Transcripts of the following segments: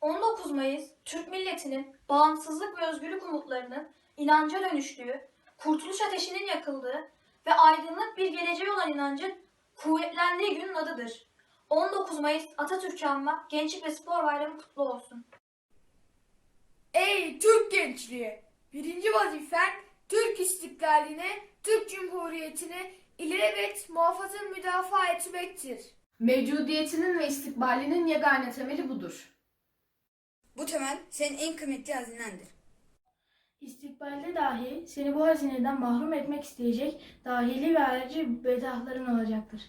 19 Mayıs, Türk milletinin bağımsızlık ve özgürlük umutlarının inanca dönüştüğü, kurtuluş ateşinin yakıldığı ve aydınlık bir geleceğe olan inancın kuvvetlendiği günün adıdır. 19 Mayıs Atatürk'ü anma Gençlik ve Spor Bayramı kutlu olsun. Ey Türk gençliği! Birinci vazifen Türk istiklaline, Türk Cumhuriyeti'ne ilelebet muhafaza müdafaa etmektir. Mevcudiyetinin ve istikbalinin yegane temeli budur. Bu temel senin en kıymetli hazinendir. İstikbalde dahi seni bu hazineden mahrum etmek isteyecek dahili ve harici bedahların olacaktır.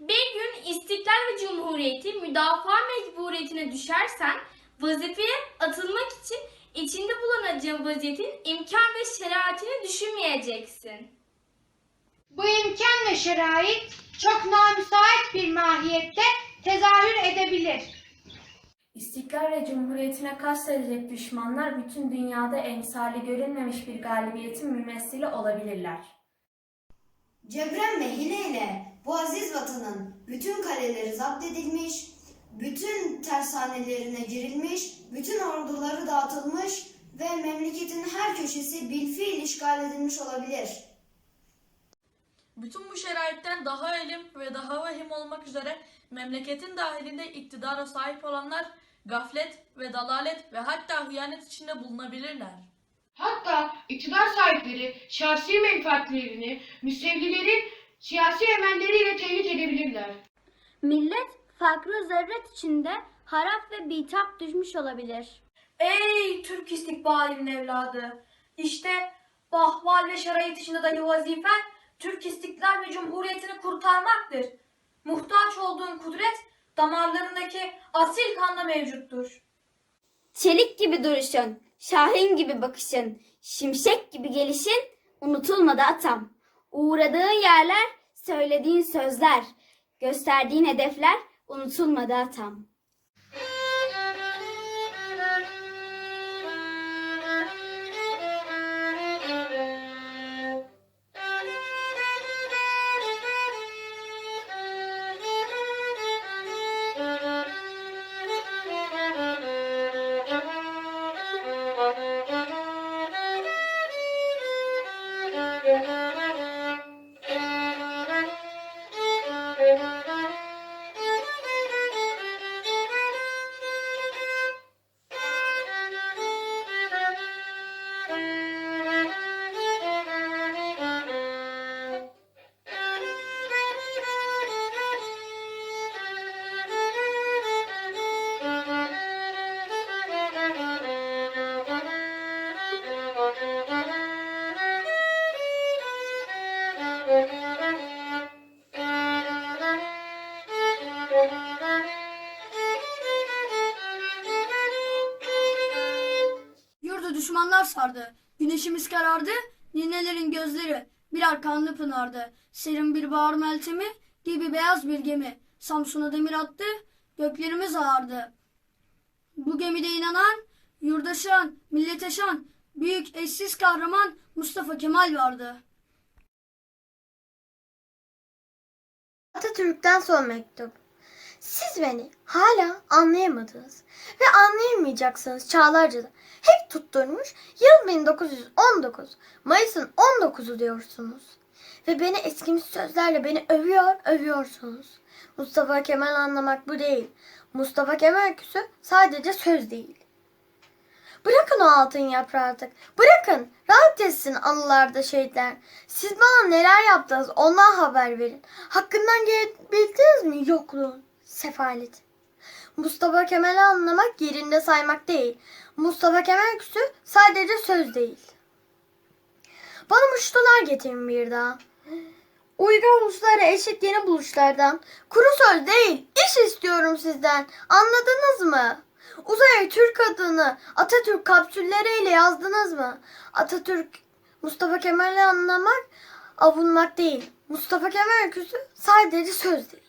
Bir gün İstiklal ve Cumhuriyeti müdafaa mecburiyetine düşersen vazifeye atılmak için içinde bulunacağın vaziyetin imkan ve şeraitini düşünmeyeceksin. Bu imkan ve şerait çok namüsait bir mahiyette tezahür edebilir. İstiklal ve Cumhuriyetine kastedecek düşmanlar bütün dünyada emsali görülmemiş bir galibiyetin mümessili olabilirler. Cebren ve hileyle bu aziz vatanın bütün kaleleri zapt edilmiş, bütün tersanelerine girilmiş, bütün orduları dağıtılmış ve memleketin her köşesi bilfiil işgal edilmiş olabilir. Bütün bu şeraitten daha elim ve daha vahim olmak üzere memleketin dahilinde iktidara sahip olanlar gaflet ve dalalet ve hatta hıyanet içinde bulunabilirler. Hatta iktidar sahipleri şahsi menfaatlerini müstevlilerin siyasi emelleriyle teyit edebilirler. Millet farklı zaruret içinde harap ve bitap düşmüş olabilir. Ey Türk istikbalinin evladı! İşte bu ahval ve şerait içinde dahi vazifen Türk istiklal ve cumhuriyetini kurtarmaktır. Muhtaç olduğun kudret damarlarındaki asil kanda mevcuttur. Çelik gibi duruşun, şahin gibi bakışın, şimşek gibi gelişin unutulmadı atam. Uğradığın yerler, söylediğin sözler, gösterdiğin hedefler unutulmadı atam. Yurdu düşmanlar sardı. Güneşimiz karardı. Ninelerin gözleri birer kanlı pınardı. Serin bir bahar meltemi gibi beyaz bir gemi. Samsun'a demir attı. Göklerimiz ağardı. Bu gemide inanan, yurdaşan, millete şan, büyük eşsiz kahraman Mustafa Kemal vardı. Atatürk'ten son mektup. Siz beni hala anlayamadınız ve anlayamayacaksınız çağlarca hep tutturmuş yıl 1919 Mayıs'ın 19'u diyorsunuz. Ve beni eskimiş sözlerle beni övüyor övüyorsunuz. Mustafa Kemal anlamak bu değil. Mustafa Kemal küsü sadece söz değil. Bırakın o altın yaprağı artık. Bırakın. Rahat etsin anılarda şehitler. Siz bana neler yaptınız ondan haber verin. Hakkından gelebildiniz mi yokluğun, sefalet. Mustafa Kemal'i anlamak yerinde saymak değil. Mustafa Kemal küsü sadece söz değil. Bana muştular getirin bir daha. Uygar uluslara eşit yeni buluşlardan. Kuru söz değil, iş istiyorum sizden. Anladınız mı? Uzaya Türk adını Atatürk kapsülleriyle yazdınız mı? Atatürk Mustafa Kemal'i anlamak, avunmak değil. Mustafa Kemal küsü sadece söz değil.